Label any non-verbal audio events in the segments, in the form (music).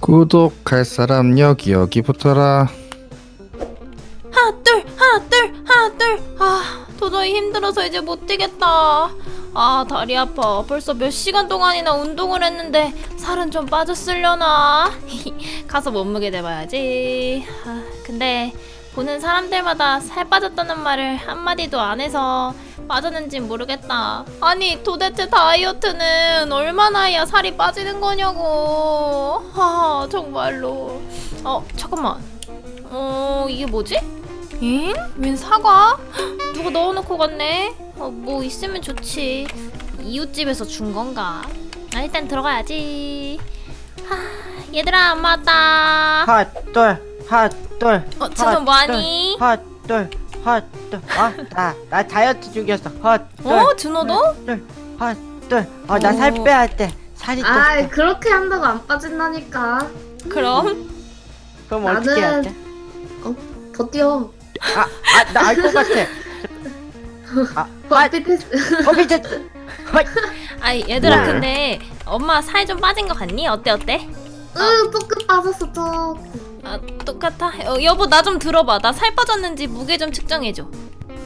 구독할 사람 여기 여기 붙어라. 하나 둘 하나 둘 하나 둘아 도저히 힘들어서 이제 못 뛰겠다. 아 다리 아파. 벌써 몇 시간 동안이나 운동을 했는데 살은 좀 빠졌으려나? (laughs) 가서 몸무게 재봐야지. 아, 근데 보는 사람들마다 살 빠졌다는 말을 한마디도 안 해서 빠졌는진 모르겠다 아니 도대체 다이어트는 얼마나 해야 살이 빠지는 거냐고 아 정말로 어 잠깐만 어 이게 뭐지? 엥? 웬 사과? 헉, (gasps) 누가 넣어놓고 갔네? 어, 뭐 있으면 좋지. 이웃집에서 준 건가? 아, 일단 들어가야지. 하, 얘들아, 엄마 왔다. 핫돌 핫돌 어, 준호 뭐하니? 핫돌 핫돌 어나나 다이어트 중이었어 핫돌 어, 준호도? 핫돌 핫돌 어나 살 오. 빼야 돼 살이 아 쪘어 그렇게 한다고 안 빠진다니까 그럼? 그럼 어떻게 해야 돼? 더 뛰어 아나 알 것 같아 (laughs) 아, 아 버피 테스트 커피 헛. 아이, 얘들아, 네. 근데 엄마 살 좀 빠진 거 같니? 어때, 어때? 으 조금 빠졌어 조금 아, 똑같아? 어, 여보, 나 좀 들어봐. 나 살 빠졌는지 무게 좀 측정해줘.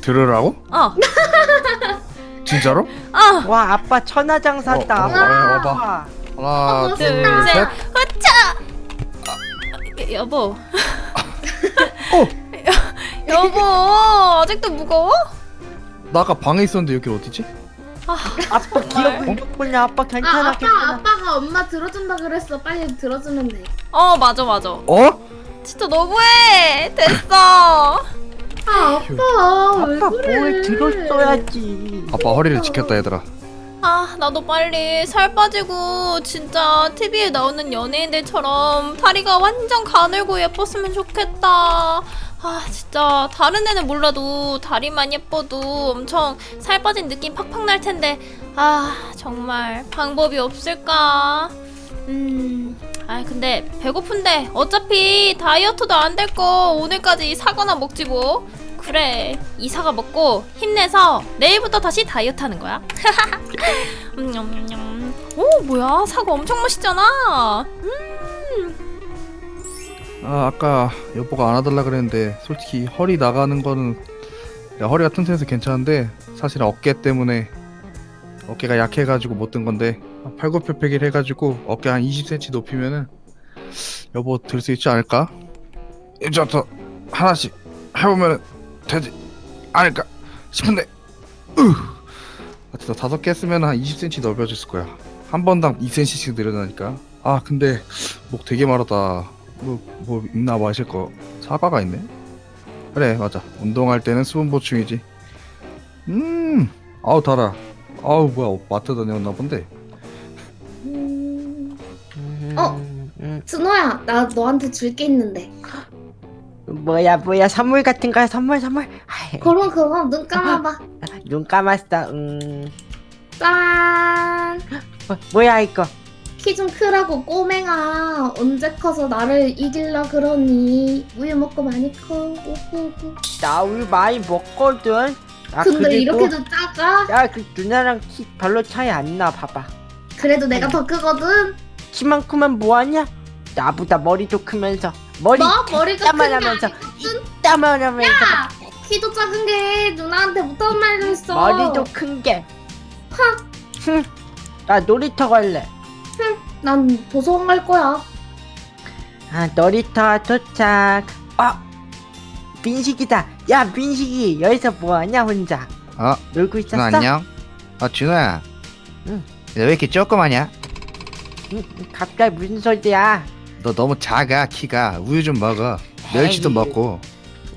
들으라고? 어, (laughs) 진짜로? 어. 와 아빠 천하장사다 어, 어, 아빠. 와봐. 하나 둘, 둘셋 셋, 후차! 아, 여보. 어! (laughs) 여보, 아직도 무거워? 나 아까 방에 있었는데 여기 어디지? 아빠 기억 못했구나 아빠 아 괜찮아 아빠 괜찮아 아빠가 엄마 들어준다 그랬어 빨리 들어주면 돼 어, 맞아, 맞아. 어? 진짜 너무해. 됐어. 아 아빠 왜 아빠 그래 뭘 들었어야지 아빠 허리를 지켰다 얘들아 아, 나도 빨리 살 빠지고 진짜 TV에 나오는 연예인들처럼 다리가 완전 가늘고 예뻤으면 좋겠다. 아, 진짜 다른 애는 몰라도 다리만 예뻐도 엄청 살 빠진 느낌 팍팍 날 텐데. 아, 정말 방법이 없을까? 음. 아, 근데 배고픈데 어차피 다이어트도 안 될 거 오늘까지 사과나 먹지 뭐. 그래, 이 사과 먹고 힘내서 내일부터 다시 다이어트 하는 거야. (laughs) 음, 음, 음. 오 뭐야 사과 엄청 맛있잖아 아 아까 여보가 안아달라 그랬는데 솔직히 허리 나가는 거는 야, 허리가 튼튼해서 괜찮은데 사실 어깨 때문에 어깨가 약해가지고 못 든 건데 팔굽혀펴기를 해가지고 어깨 한 20cm 높이면은 여보 들 수 있지 않을까? 이제부터 하나씩 해보면 되지 않을까 싶은데. 으 다섯 개 쓰면 한 20cm 넓어졌을 거야. 한 번당 2cm씩 늘어나니까. 아 근데 목 되게 마르다. 뭐, 뭐 있나 마실 거. 사과가 있네. 그래 맞아. 운동할 때는 수분 보충이지. 음 아우 달아 아우 뭐야 마트 다녀왔나 본데. 어? 음, 준호야 나 너한테 줄 게 있는데. 뭐야 뭐야 선물 같은 거야 선물 선물. 아이, 그럼 그럼 눈 감아봐. (laughs) 눈 감았어 음 짠. 뭐, 뭐야 이거? 키 좀 크라고 꼬맹아. 언제 커서 나를 이길라 그러니. 우유 먹고 많이 커. 우후후. 나 우유 많이 먹거든 아 근데 그리고 이렇게도 작아? 야 그 누나랑 키 별로 차이 안 나 봐봐. 그래도 내가 더 크거든? 키만 크면 뭐하냐? 나보다 머리도 크면서 머리 뭐? 머리가 큰게 아니거든? 땀만하면서. 야! 키도 작은 게 누나한테 못한 말도 있어. 머리도 큰게. 나 놀이터 갈래. 난 도서관 갈 거야. 아 놀이터 도착 어? 민식이다 야 민식이 여기서 뭐하냐 혼자? 아 놀고 있었어? 준호 안녕? 아 준호야. 응. 왜 이렇게 조그마냐? 응, 갑자기 무슨 소리야? 너 너무 작아 키가. 우유 좀 먹어. 멸치도 에이. 먹고.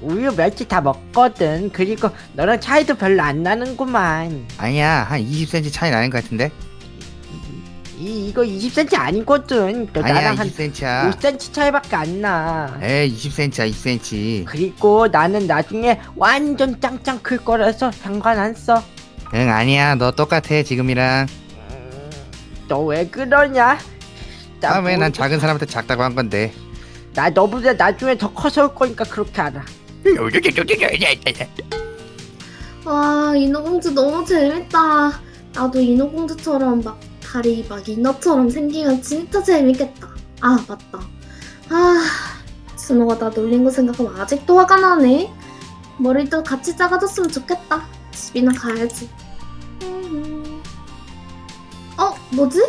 우유 멸치 다 먹거든. 그리고 너랑 차이도 별로 안 나는구만. 아니야 한 20cm 차이 나는 것 같은데 이, 이거 20cm 아니거든. 너 아니야 나랑 한 20cm야. 5cm 차이밖에 안나. 에이 20cm야 20cm 그리고 나는 나중에 완전 짱짱 클 거라서 상관 안 써. 응 아니야. 너 똑같아 지금이랑. 너 왜 그러냐? 나 다음에 뭐- 난 작은 사람한테 작다고 한 건데. 나 너보다 나중에 더 커서 올 거니까 그렇게 알아. 와 인어공주 너무 재밌다. 나도 인어공주처럼 막 다리 막 인어처럼 생기면 진짜 재밌겠다 아 맞다. 아 준호가 나 놀린 거 생각하면 아직도 화가 나네. 머리도 같이 작아졌으면 좋겠다. 집이나 가야지. 음. 어 뭐지?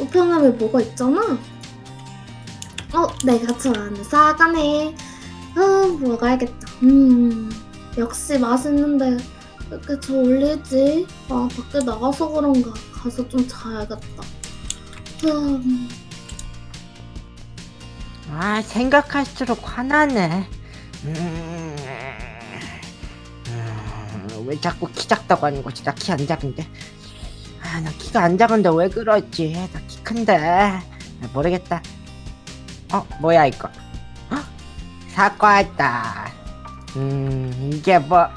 우편함에 뭐가 있잖아. 어 내가 좋아하는 사과네. 어 먹어야겠다. 음 역시 맛있는데 왜 이렇게 저울리지? 아 밖에 나가서 그런가? 가서 좀 자야겠다. 음. 아 생각할수록 화나네. 음, 음, 왜 자꾸 키 작다고 하는 거지? 나 키 안 작은데. 아 나 키가 안 작은데 왜 그러지? 나 키 큰데. 아, 모르겠다. 어 뭐야 이거? 어? 사과다. 음 이게 뭐, 뭐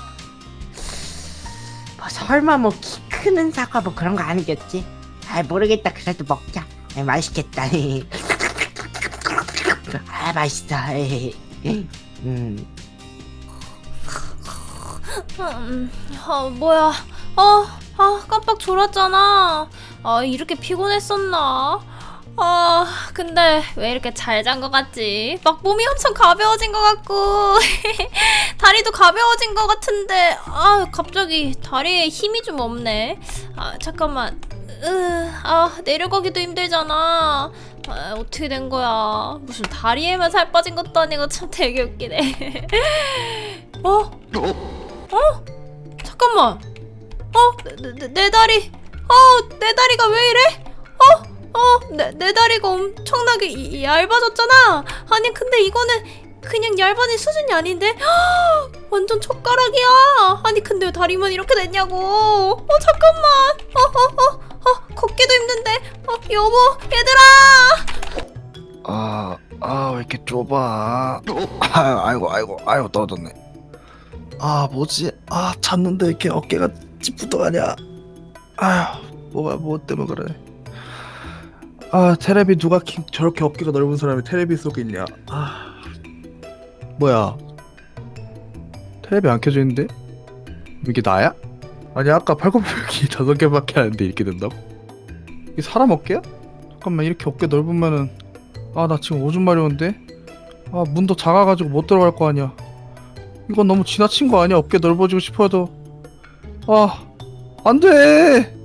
설마 뭐 키 크는 사과 뭐 그런 거 아니겠지 아 모르겠다 그래도 먹자 아, 맛있겠다 (laughs) 아 맛있어 (laughs) 음 음, 아, 뭐야? 어, 아, 깜빡 졸았잖아. 아, 이렇게 피곤했었나? 아, 근데 왜 이렇게 잘 잔 것 같지? 막 몸이 엄청 가벼워진 것 같고, (laughs) 다리도 가벼워진 것 같은데, 아, 갑자기 다리에 힘이 좀 없네. 아, 잠깐만. 으, 아, 내려가기도 힘들잖아. 아, 어떻게 된 거야? 무슨 다리에만 살 빠진 것도 아니고 참 되게 웃기네. (laughs) 어? 어? 잠깐만. 어? 내, 내, 내 다리. 어, 내 다리가 왜 이래? 어? 어, 내, 내 다리가 엄청나게 이- 얇아졌잖아. 아니, 근데 이거는 그냥 얇아진 수준이 아닌데? 헉, (gasps) 완전 촉가락이야. 아니, 근데 왜 다리만 이렇게 됐냐고. 어, 잠깐만. 어, 어, 어, 어, 걷기도 힘든데. 어, 여보, 얘들아. 아, 아, 왜 이렇게 좁아? 아, 아이고, 아이고, 아이고, 떨어졌네. 아, 뭐지? 아, 잤는데 이렇게 어깨가 찌뿌둥하냐? 아휴, 뭐가 뭐 때문에 그래? 아, 테레비 누가 킹, 저렇게 어깨가 넓은 사람이 테레비 속에 있냐? 아, 뭐야? 테레비 안 켜져 있는데? 이게 나야? 아니 아까 팔굽혀펴기 (laughs) 다섯 개밖에 안돼 이렇게 된다고? 이게 사람 어깨야? 잠깐만 이렇게 어깨 넓으면은 아 나 지금 오줌 마려운데 아 문도 작아가지고 못 들어갈 거 아니야 이건 너무 지나친 거 아니야 어깨 넓어지고 싶어도 아 안돼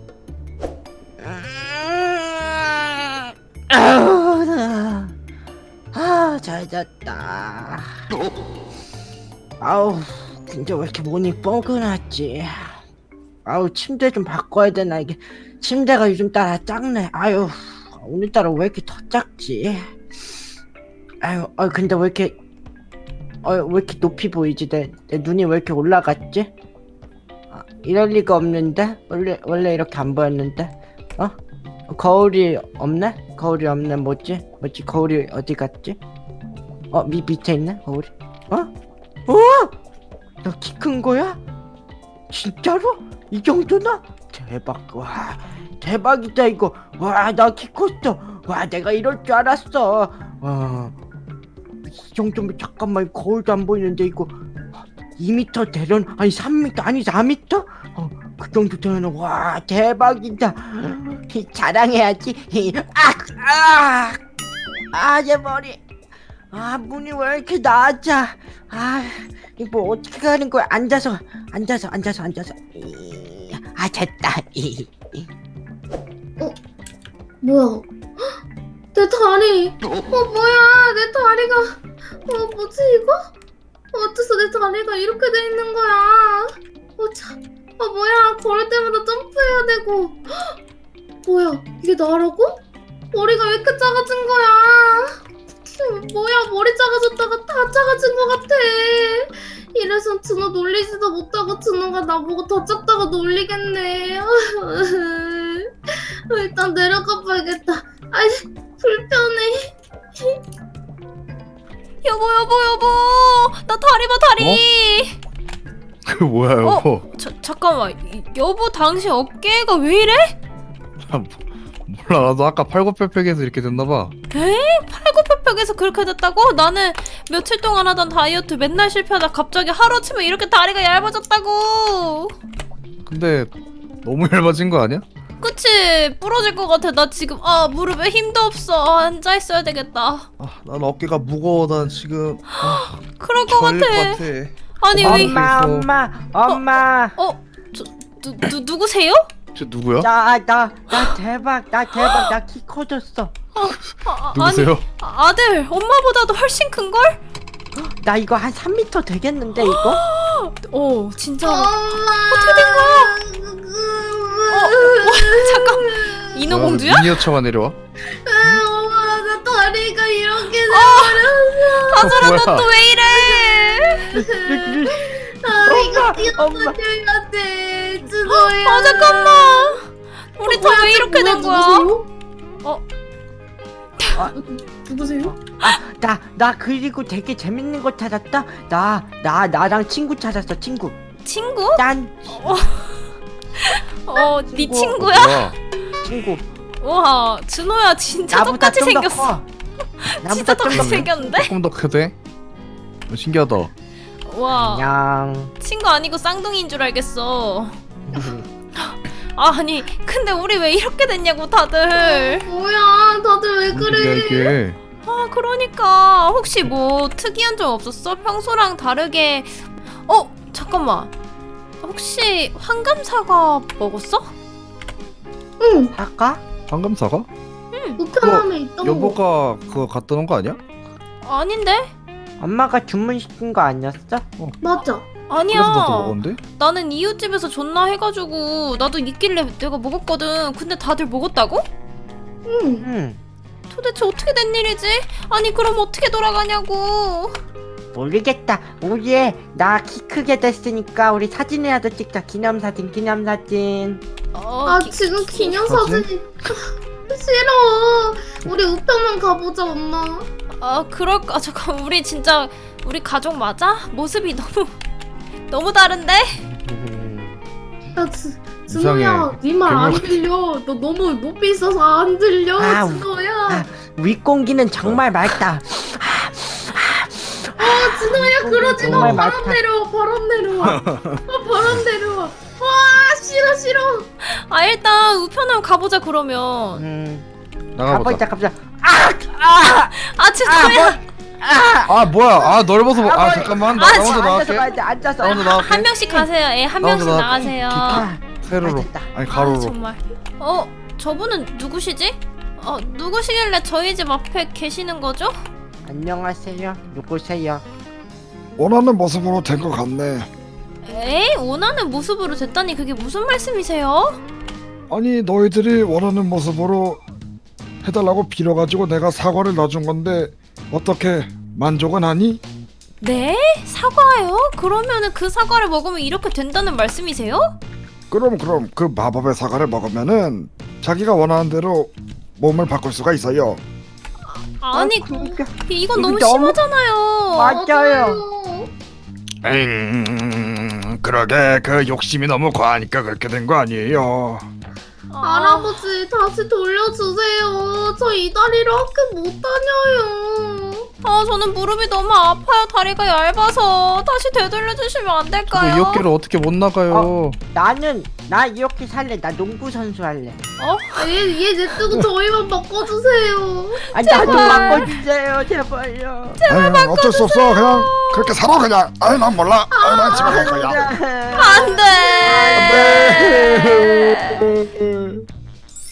잤다. 아우, 근데 왜 이렇게 몸이 뻐근하지? 아우, 침대 좀 바꿔야 되나? 이게 침대가 요즘 따라 작네. 아유, 오늘따라 왜 이렇게 더 작지? 아유, 아 근데 왜 이렇게, 어, 왜 이렇게 높이 보이지? 내, 내 눈이 왜 이렇게 올라갔지? 아, 이럴 리가 없는데? 원래, 원래 이렇게 안 보였는데? 어? 거울이 없네? 거울이 없네 뭐지? 뭐지 거울이 어디 갔지? 어 미, 밑에 있네 거울이 어? 어? 너 키 큰 거야? 진짜로? 이 정도나? 대박 와 대박이다 이거 와 나 키 컸어 와 내가 이럴 줄 알았어 와 이 정도면 잠깐만 거울도 안 보이는데 이거 2m 대련 아니 3m 아니 4m? 어, 그 정도 되면 와 대박이다 자랑해야지 아, 아아아내 머리 아 문이 왜 이렇게 낮아 아 이거 뭐 어떻게 가는 거야 앉아서 앉아서 앉아서 앉아서 이, 아 됐다 이, 이. 뭐야? 헉, 내 다리. 어 뭐야? 내 다리가. 어 뭐지 이거? 어째서 내 다리가 이렇게 돼 있는 거야? 어 참. 아 뭐야? 걸을 때마다 점프해야 되고. 헉, (gasps) 뭐야? 이게 나라고? 머리가 왜 이렇게 작아진 거야? 흠, 뭐야? 머리 작아졌다가 다 작아진 것 같아. 이래서 준호 놀리지도 못하고 준호가 나보고 더 작다고 놀리겠네. (laughs) 일단 내려가 봐야겠다. 아이 불편해. 여보, 여보, 여보. 나 다리 봐, 다리. (laughs) 그 뭐야 어? 여보 자, 잠깐만. 이- 여보, 당신 어깨가 왜 이래? 몰라 나도 아까 팔굽혀펴기해서 이렇게 됐나봐 팔 굽혀펴기에서 그렇게 됐다고? 나는 며칠 동안 하던 다이어트 맨날 실패하다 갑자기 하루아침에 이렇게 다리가 얇아졌다고. 근데 너무 얇아진 거 아니야? 그치 부러질 것 같아 나 지금 아 무릎에 힘도 없어 앉아 있어야 되겠다 아, 난 어깨가 무거워. 난 지금 아, (gasps) 그럴 것 같아 것 같아. 아니 왜 엄마. 엄마 엄마 어? 저, 누, 누, 누구세요? 저 누구야? 나나나 대박 나 대박 나 키 커졌어 아, 아, 누구세요? 아니 아, 아들 엄마보다도 훨씬 큰걸? 나 이거 한 3m 되겠는데 이거? (gasps) 어 진짜 어떻게 된 거야? 어, (laughs) 잠깐 인어공주야? 미니어처가 내려와. 엄마 나 다리가 이렇게 아, 아들아 뭐야? 너또왜 이래 다리가 엄마, 엄마. 뛰어야 돼 준호야 아 잠깐만 우리 다 왜 이렇게 된 거야? 어? 누구세요? 나 나 그리고 되게 재밌는 거 찾았다 나 나 나랑 친구 찾았어 친구 친구? 짠 어, 네 친구. 친구야? 뭐야? 친구 와, 준호야 진짜 나보다 똑같이 좀 더 생겼어. 커. (laughs) 나보다 진짜 똑같이 크네. 생겼는데? 조금 더 크대. 어, 신기하다. 와, 안녕 친구 아니고 쌍둥이인 줄 알겠어. 아, 아니, 근데 우리 왜 이렇게 됐냐고 다들. 뭐야 다들 왜뭔 그래 이게. 아, 그러니까 혹시 뭐 특이한 점 없었어? 평소랑 다르게. 어, 잠깐만. 혹시 황금 사과 먹었어? 응 아까 황금 사과? 우편함에 있던 거 여보가 그거 갖다 놓은 거 아니야? 아닌데? 엄마가 주문시킨 거 아니었어? 맞아 아니야. 그래서 나도 먹었는데? 나는 이웃집에서 줬나 해가지고 나도 있길래 내가 먹었거든. 근데 다들 먹었다고? 응 응 도대체 어떻게 된 일이지? 아니 그럼 어떻게 돌아가냐고. 모르겠다 우리 나키 크게 됐으니까 우리 사진이라도 찍자 기념사진 기념사진 어, 아 기- 지금 기념 사진? 사진이 (laughs) 싫어 우리 우편함 가보자 엄마 아 그럴까? 아, (laughs) 잠깐 우리 진짜 우리 가족 맞아? 모습이 너무 너무 다른데? 야 지, 이상해. 준호야 네말안 괴물 들려 너 너무 높이 있어서 안 들려 아, 준호야 아, 윗공기는 정말 맑다 아 준호야 그러지 마 정말 바람 많다. 내려와 바람 내려와 아, 바람 내려와 와 싫어 싫어 아 일단 우편함 가보자 그러면. 음 나가보자. 가보자 가보자 아 아 아 죄송해요. 아 뭐야? 아 넓어서 뭐- 아 잠깐만 나, 아, 나 먼저 앉아서 나갈게. 가야 돼 앉아서 나 나갈게. 한 명씩 가세요. 예, 한나 명씩 먼저 나가세요. 아, 세로로. 됐다. 아니 아, 가로로. 정말. 어, 저분은 누구시지? 어, 누구시길래 저희 집 앞에 계시는 거죠? 안녕하세요 누구세요 원하는 모습으로 된 것 같네. 에이, 원하는 모습으로 됐다니 그게 무슨 말씀이세요? 아니 너희들이 원하는 모습으로 해달라고 빌어가지고 내가 사과를 놔준 건데 어떻게 만족은 하니? 네? 사과요? 그러면은 그 사과를 먹으면 이렇게 된다는 말씀이세요? 그럼 그럼 그 마법의 사과를 먹으면은 자기가 원하는 대로 몸을 바꿀 수가 있어요. 아니, 아, 그러니까 이건 이거 너무- 심하잖아요. 맞아요 엥 그러게 그 욕심이 너무 과하니까 그렇게 된 거 아니에요. 아, 할아버지 다시 돌려주세요 저 이 다리로 학교 못 다녀요 아, 저는 무릎이 너무 아파요. 다리가 얇아서 다시 되돌려 주시면 안 될까요? 이 어깨를 어떻게 못 나가요? 나는 나 이렇게 살래 나 농구 선수 할래 어? 얘얘 냅두고 저희만 바꿔주세요 아 나도 바꿔주세요 제발요 아유, 어쩔 수 없어 그냥 그렇게 살아 그냥. 아유 난 몰라. 아유 난 집에 갈 거야. 안 돼.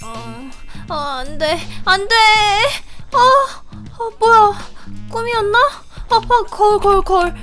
어, 어, 안 돼. 안 돼. 어, 어 뭐야? 꿈이었나? 어, 어, 거울, 거울, 거울.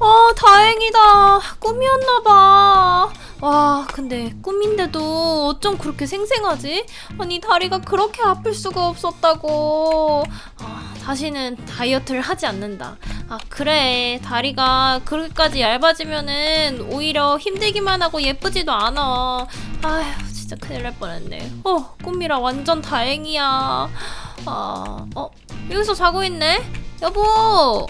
어, 다행이다. 꿈이었나 봐. 와, 근데 꿈인데도 어쩜 그렇게 생생하지? 아니, 다리가 그렇게 아플 수가 없었다고. 아, 다시는 다이어트를 하지 않는다. 아, 그래. 다리가 그렇게까지 얇아지면은 오히려 힘들기만 하고 예쁘지도 않아. 아휴, 진짜 큰일 날 뻔했네. 어, 꿈이라 완전 다행이야. 아, 어, 여기서 자고 있네? 여보!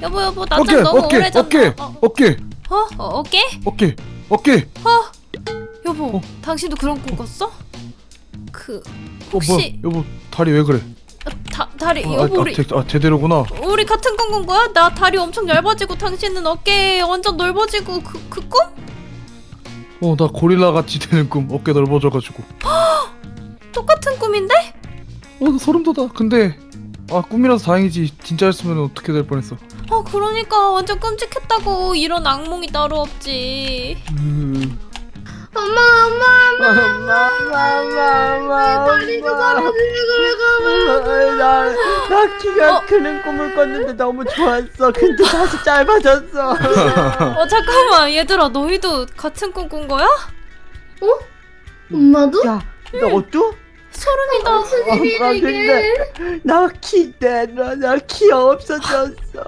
여보, 여보, 낮잠 어깨 너무 어깨 오래 잤나? 어깨 어, 어깨 어, 어, 어깨? 어깨 어깨. 여보, 어. 당신도 그런 꿈 꿨어? 그, 어 혹시- 뭐야? 여보 다리 왜 그래? 어, 다, 다리, 아, 여보, 아, 우리, 제, 아 제대로구나. 우리 같은 꿈 꾼 거야? 나 다리 엄청 얇아지고 당신은 어깨 완전 넓어지고 그, 그 꿈? 어 나 고릴라 같이 되는 꿈 어깨 넓어져가지고 (gasps) 똑같은 꿈인데? 어나 소름 돋아. 근데 아 꿈이라서 다행이지. 진짜였으면 어떻게 될 뻔했어. 아 그러니까 완전 끔찍했다고. 이런 악몽이 따로 없지. 음, 엄마 엄마 엄마 엄마 엄마 엄마 다리가 사라지는 걸 나, 나 키가 어? 크는 꿈을 꿨는데 너무 좋았어. 근데 다시 짧아졌어. (laughs) 어 잠깐만. 얘들아 너희도 같은 꿈 꾼 거야? 엄마도? 야 너도? 소름이다 일이야 엄마 이게 근데 나키 내놔 나키 없어졌어.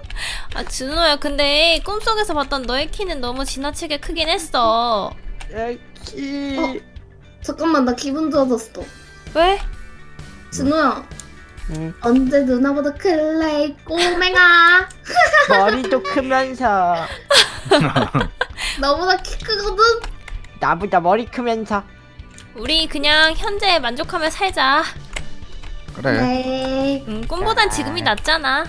아 준호야 근데 꿈속에서 봤던 너의 키는 너무 지나치게 크긴 했어. 나키. 어? 잠깐만 나 기분 좋아졌어. 왜? 진호야 응. 언제 누나보다 클래 이 꼬맹아? 머리도 크면서. (laughs) 너보다 키 크거든? 나보다 머리 크면서 우리 그냥 현재에 만족하며 살자. 그래. 네. 음, 꿈보단 지금이 낫잖아.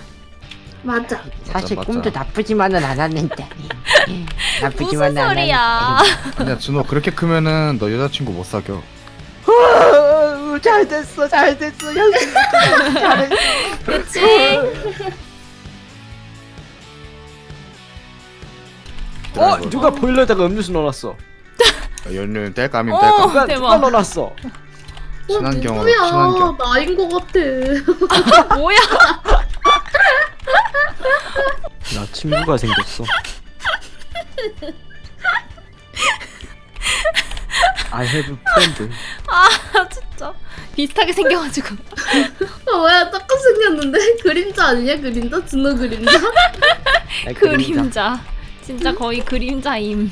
맞아. 사실 맞아. 꿈도 나쁘지만은 않았는데. (laughs) 무슨 나쁘지만은 소리야? 아니야 준호 그렇게 크면은 너 여자친구 못 사겨. 않았는데 잘 됐어 잘 됐어. 형님 잘했어 그치? 어 누가 보일러에다가 음료수 넣어놨어 연륜 뗄감임 어. 뗄감. 누가 대박. 누가 넣어놨어. 친환경으로 누구야? 친환경 나인 거 같아. (laughs) 뭐야? 나 친구가 생겼어. (laughs) I have a friend. 아 진짜. 비슷하게 생겨가지고. 아 뭐야? 똑같이 생겼는데? 그림자 아니냐? 그림자? 진호 그림자? 나 그림자. 그림자. 진짜 거의 그림자임